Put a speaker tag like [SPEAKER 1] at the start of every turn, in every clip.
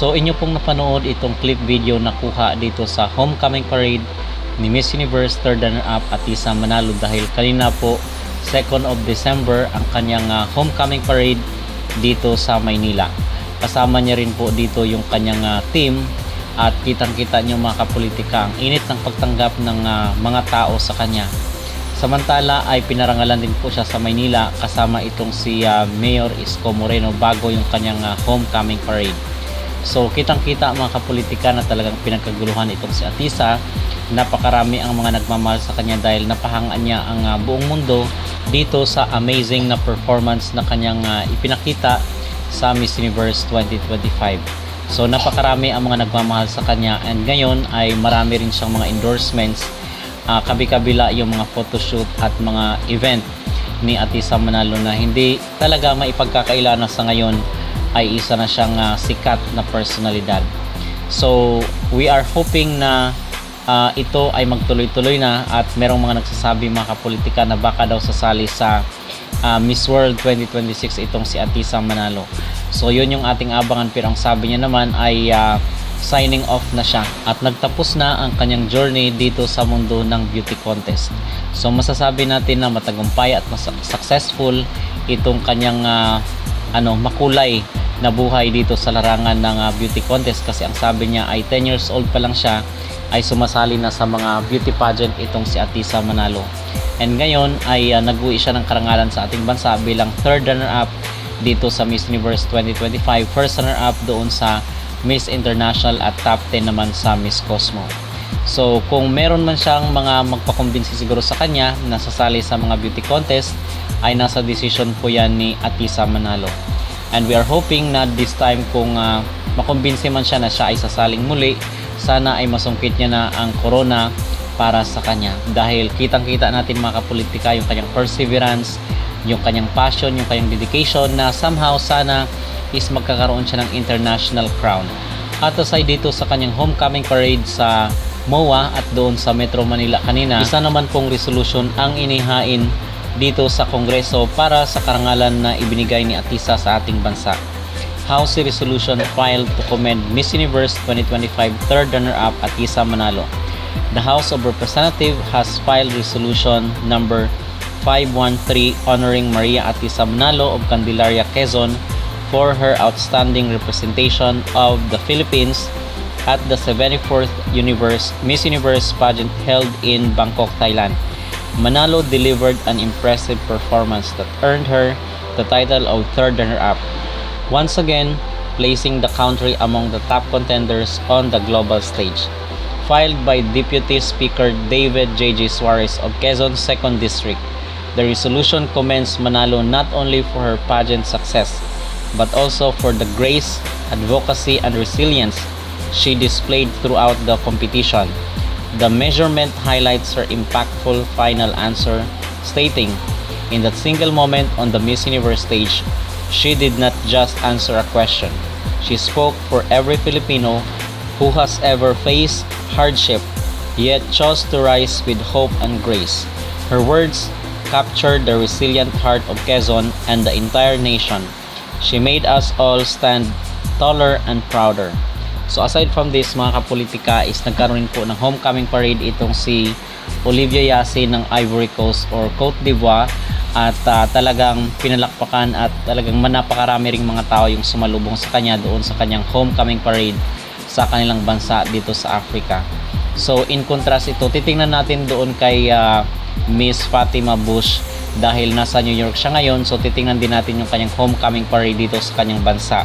[SPEAKER 1] So inyo pong napanood itong clip video na kuha dito sa homecoming parade ni Miss Universe third runner-up Atisa Manalo dahil kanina po 2nd of December ang kanyang ah, homecoming parade dito sa Maynila. Kasama niya rin po dito yung kanyang ah, team at kitang-kita niyo mga kapolitika ang init ng pagtanggap ng ah, mga tao sa kanya. Samantala ay pinarangalan din po siya sa Maynila kasama itong si ah, Mayor Isko Moreno bago yung kanyang ah, homecoming parade. So kitang-kita mga kapolitika na talagang pinagkaguluhan itong si Atisa. Napakarami ang mga nagmamahal sa kanya dahil napahangaan niya ang ah, buong mundo dito sa amazing na performance na kanyang ah, ipinakita sa Miss Universe 2025. So napakarami ang mga nagmamahal sa kanya and ngayon ay marami rin siyang mga endorsements ah, kabi-kabila yung mga photoshoot at mga event ni Atisa Manalo na hindi talaga maipagkakailana sa ngayon ay isa na siyang ah, sikat na personalidad. So, we are hoping na ah, ito ay magtuloy-tuloy na at merong mga nagsasabi mga kapolitika na baka daw sasali sa ah, Miss World 2026 itong si Atisa Manalo. So, yun yung ating abangan pero ang sabi niya naman ay ah, signing off na siya at nagtapos na ang kanyang journey dito sa mundo ng beauty contest. So masasabi natin na matagumpay at mas successful itong kanyang ah, ano makulay na buhay dito sa larangan ng ah, beauty contest kasi ang sabi niya ay 10 years old pa lang siya ay sumasali na sa mga beauty pageant itong si Atisa Manalo. And ngayon ay uh, nag-uwi siya ng karangalan sa ating bansa bilang third runner-up dito sa Miss Universe 2025, first runner-up doon sa Miss International at top 10 naman sa Miss Cosmo. So kung meron man siyang mga magpakumbinsi siguro sa kanya na sasali sa mga beauty contest ay nasa decision po yan ni Atisa Manalo. And we are hoping na this time kung uh, makumbinsi man siya na siya ay sasaling muli, sana ay masungkit niya na ang corona para sa kanya. Dahil kitang-kita natin mga kapolitika yung kanyang perseverance, yung kanyang passion, yung kanyang dedication na somehow sana is magkakaroon siya ng international crown. At aside dito sa kanyang homecoming parade sa MOA at doon sa Metro Manila kanina, isa naman pong resolution ang inihain dito sa Kongreso para sa karangalan na ibinigay ni Atisa sa ating bansa. House Resolution filed to commend Miss Universe 2025 third runner-up Atisa Manalo. The House of Representatives has filed resolution number 513 honoring Maria Atisa Manalo of Candelaria, Quezon for her outstanding representation of the Philippines at the 74th Universe Miss Universe pageant held in Bangkok, Thailand. Manalo delivered an impressive performance that earned her the title of third runner-up, once again placing the country among the top contenders on the global stage. Filed by Deputy Speaker David J.J. Suarez of Quezon 2nd District, the resolution commends Manalo not only for her pageant success, but also for the grace, advocacy, and resilience she displayed throughout the competition. The measurement highlights her impactful final answer, stating, In that single moment on the Miss Universe stage, she did not just answer a question. She spoke for every Filipino who has ever faced hardship, yet chose to rise with hope and grace. Her words captured the resilient heart of Quezon and the entire nation. She made us all stand taller and prouder. So aside from this mga kapolitika is nagkaroon po ng homecoming parade itong si Olivia Yasi ng Ivory Coast or Cote d'Ivoire at ah, talagang pinalakpakan at talagang manapakarami ring mga tao yung sumalubong sa kanya doon sa kanyang homecoming parade sa kanilang bansa dito sa Africa. So in contrast ito, titingnan natin doon kay ah, Miss Fatima Bush dahil nasa New York siya ngayon so titingnan din natin yung kanyang homecoming parade dito sa kanyang bansa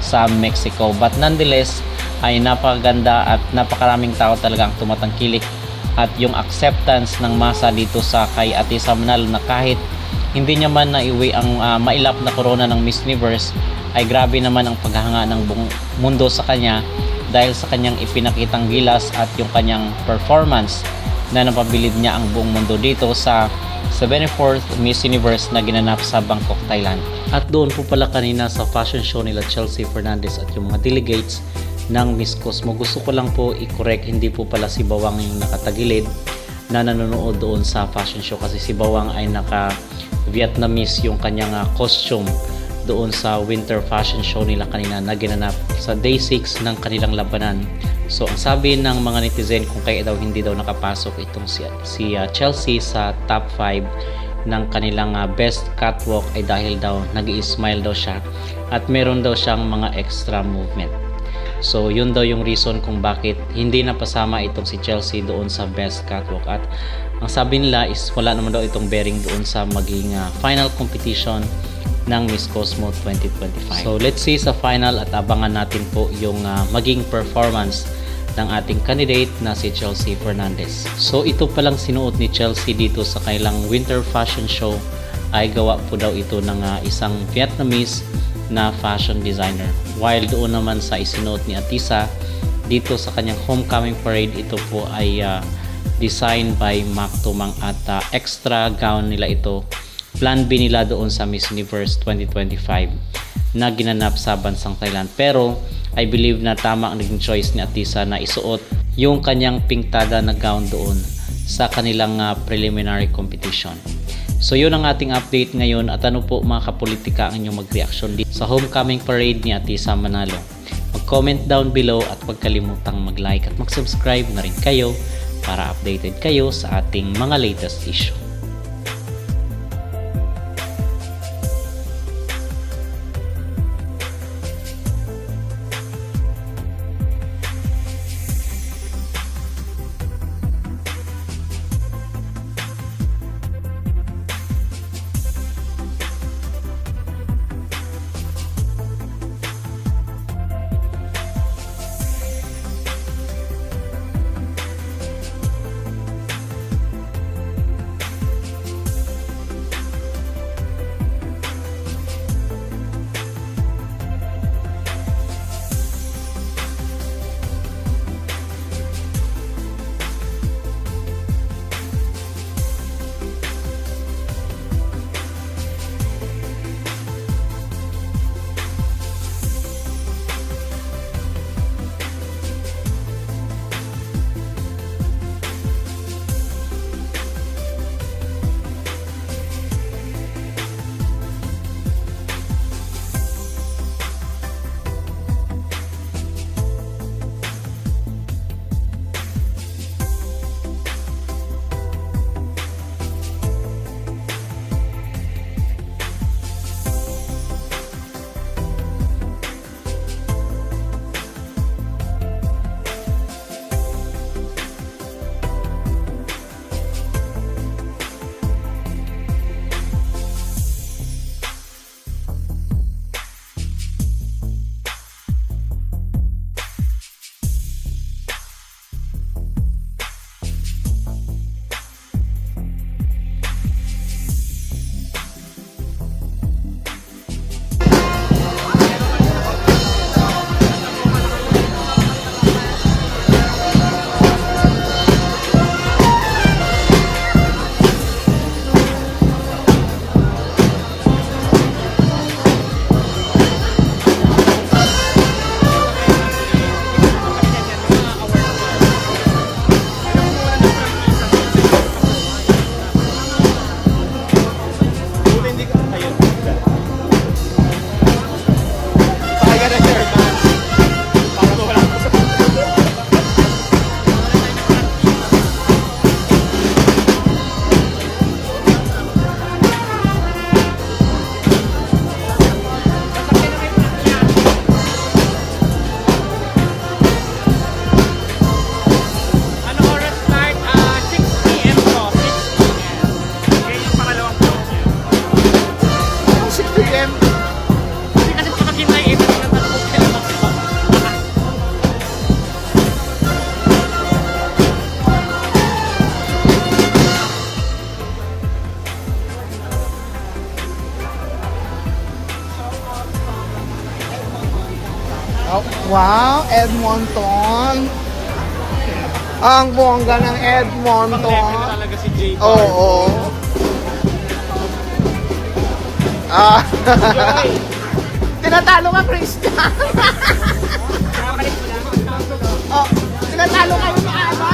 [SPEAKER 1] sa Mexico. But nonetheless ay napakaganda at napakaraming tao talagang tumatangkilik at yung acceptance ng masa dito sa kay Ate Samanalo na kahit hindi niya man naiwi ang ah, mailap na corona ng Miss Universe ay grabe naman ang paghahanga ng buong mundo sa kanya dahil sa kanyang ipinakitang gilas at yung kanyang performance na napabilid niya ang buong mundo dito sa 74th Miss Universe na ginanap sa Bangkok, Thailand. At doon po pala kanina sa fashion show nila Chelsea Fernandez at yung mga delegates ng Miss Cosmo. Gusto ko lang po i-correct, hindi po pala si Bawang yung nakatagilid na nanonood doon sa fashion show kasi si Bawang ay naka Vietnamese yung kanyang ah, costume doon sa winter fashion show nila kanina na ginanap sa day 6 ng kanilang labanan. So ang sabi ng mga netizen kung kaya daw hindi daw nakapasok itong si, si uh, Chelsea sa top 5 ng kanilang uh, best catwalk ay dahil daw nag smile daw siya at meron daw siyang mga extra movement. So yun daw yung reason kung bakit hindi napasama itong si Chelsea doon sa best catwalk at ang sabi nila is wala naman daw itong bearing doon sa maging uh, final competition ng Miss Cosmo 2025. So let's see sa final at abangan natin po yung uh, maging performance ng ating candidate na si Chelsea Fernandez. So ito palang sinuot ni Chelsea dito sa kailang winter fashion show ay gawa po daw ito ng uh, isang Vietnamese na fashion designer. While doon naman sa isinuot ni Atisa dito sa kanyang homecoming parade ito po ay uh, designed by Mac Tumang at uh, extra gown nila ito plan B nila doon sa Miss Universe 2025 na ginanap sa bansang Thailand. Pero I believe na tama ang naging choice ni Atisa na isuot yung kanyang pingtada na gown doon sa kanilang uh, preliminary competition. So yun ang ating update ngayon at ano po mga kapolitika ang inyong mag-reaction dito sa homecoming parade ni Atisa Manalo. Mag-comment down below at huwag kalimutang mag-like at mag-subscribe na rin kayo para updated kayo sa ating mga latest issue.
[SPEAKER 2] Ang bongga ng
[SPEAKER 3] Pang level
[SPEAKER 2] Edmonton.
[SPEAKER 3] talaga si Jay.
[SPEAKER 2] Oo. Ah. Tinatalo ka, Christian. oh, tinatalo kayo ni Ava.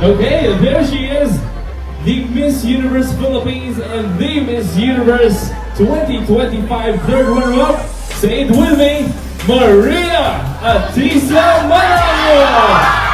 [SPEAKER 4] Okay, there she is, the Miss Universe Philippines and the Miss Universe 2025 third runner-up. Say it with me, Maria Atisa Manayo!